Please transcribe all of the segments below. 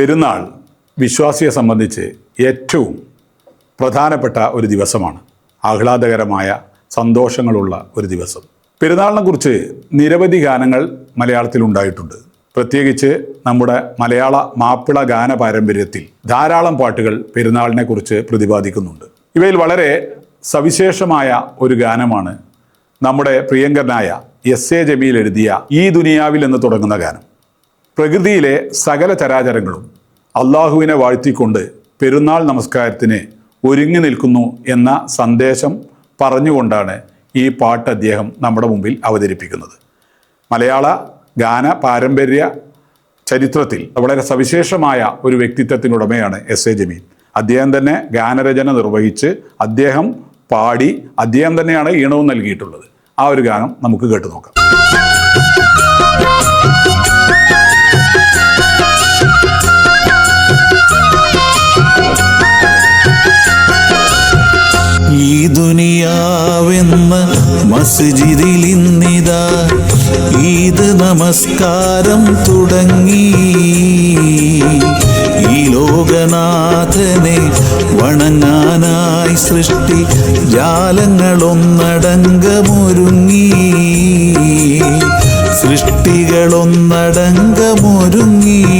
പെരുന്നാൾ വിശ്വാസിയെ സംബന്ധിച്ച് ഏറ്റവും പ്രധാനപ്പെട്ട ഒരു ദിവസമാണ്. ആഹ്ലാദകരമായ സന്തോഷങ്ങളുള്ള ഒരു ദിവസം. പെരുന്നാളിനെ കുറിച്ച് നിരവധി ഗാനങ്ങൾ മലയാളത്തിൽ ഉണ്ടായിട്ടുണ്ട്. പ്രത്യേകിച്ച് നമ്മുടെ മലയാള മാപ്പിള ഗാന പാരമ്പര്യത്തിൽ ധാരാളം പാട്ടുകൾ പെരുന്നാളിനെ കുറിച്ച് പ്രതിപാദിക്കുന്നുണ്ട്. ഇവയിൽ വളരെ സവിശേഷമായ ഒരു ഗാനമാണ് നമ്മുടെ പ്രിയങ്കരനായ എസ് എ ജമീൽ എഴുതിയ ഈ ദുനിയാവിൽ എന്ന് തുടങ്ങുന്ന ഗാനം. പ്രകൃതിയിലെ സകല ചരാചരങ്ങളും അള്ളാഹുവിനെ വാഴ്ത്തിക്കൊണ്ട് പെരുന്നാൾ നമസ്കാരത്തിന് ഒരുങ്ങി നിൽക്കുന്നു എന്ന സന്ദേശം പറഞ്ഞുകൊണ്ടാണ് ഈ പാട്ട് അദ്ദേഹം നമ്മുടെ മുമ്പിൽ അവതരിപ്പിക്കുന്നത്. മലയാള ഗാന പാരമ്പര്യ ചരിത്രത്തിൽ വളരെ സവിശേഷമായ ഒരു വ്യക്തിത്വത്തിനുടമയാണ് എസ് എ ജമീൻ അദ്ദേഹം തന്നെ ഗാനരചന നിർവഹിച്ച് അദ്ദേഹം പാടി അദ്ദേഹം തന്നെയാണ് ഈണവും നൽകിയിട്ടുള്ളത്. ആ ഒരു ഗാനം നമുക്ക് കേട്ടു നോക്കാം. ഈ ദുനിയാവെന്ന മസ്ജിദിൽ ഇന്നിതാ ഈദ് നമസ്കാരം തുടങ്ങി. ഈ ലോകനാഥനെ വണങ്ങാനായി സൃഷ്ടി ജാലങ്ങളൊന്നടങ്കമൊരുങ്ങി. സൃഷ്ടികളൊന്നടങ്കമൊരുങ്ങി.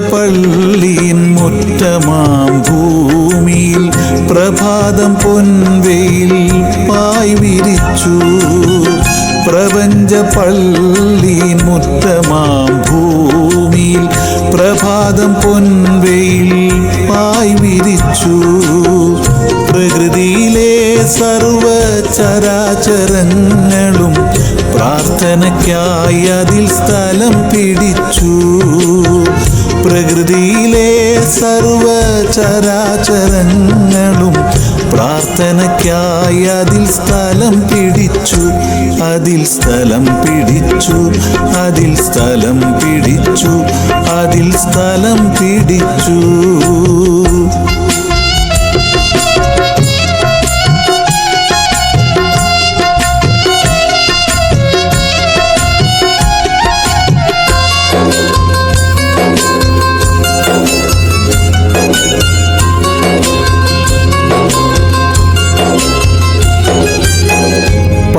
പള്ളിയിൻ മുറ്റമാം ഭൂമിയിൽ പ്രഭാതം പൊൻവെയിൽ പായ് വിരിച്ചു. പ്രപഞ്ച പള്ളിയിൻ മുറ്റമാം ഭൂമിയിൽ പ്രഭാതം പൊൻവെയിൽ പായ് വിരിച്ചു. പ്രകൃതിയിലെ സർവ ചരാചരങ്ങളും പ്രാർത്ഥനയ്ക്കായി അതിൽ സ്ഥലം പിടിച്ചു. പ്രകൃതിയിലെ സർവ ചരാചരങ്ങളും പ്രാർത്ഥനയ്ക്കായി അതിൽ സ്ഥലം പിടിച്ചു. അതിൽ സ്ഥലം പിടിച്ചു. അതിൽ സ്ഥലം പിടിച്ചു. അതിൽ സ്ഥലം പിടിച്ചു.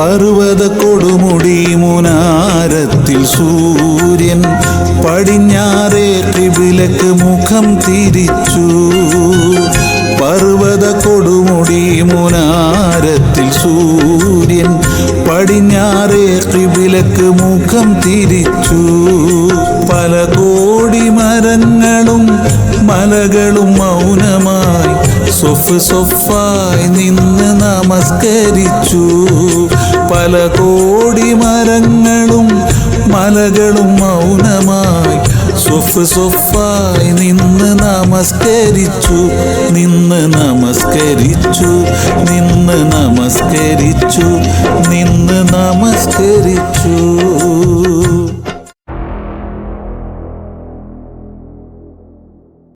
പർവത കൊടുമുടി മുനാരത്തിൽ സൂര്യൻ പടിഞ്ഞാറേ ത്രിവിലക്ക് മുഖം തിരിച്ചു. പർവത കൊടുമുടി മുനാരത്തിൽ സൂര്യൻ പടിഞ്ഞാറേ ത്രിവിലക്ക് മുഖം തിരിച്ചു. പല കോടി മരങ്ങളും മലകളും മൗനമായി സൊഫ് സൊഫായി നിന്ന് നമസ്കരിച്ചു. പല കോടി മരങ്ങളും മലകളും മൗനമായി സൊഫ് സൊഫായി നിന്ന് നമസ്കരിച്ചു നിന്ന് നമസ്കരിച്ചു നിന്ന് നമസ്കരിച്ചു നിന്ന് നമസ്കരിച്ചു.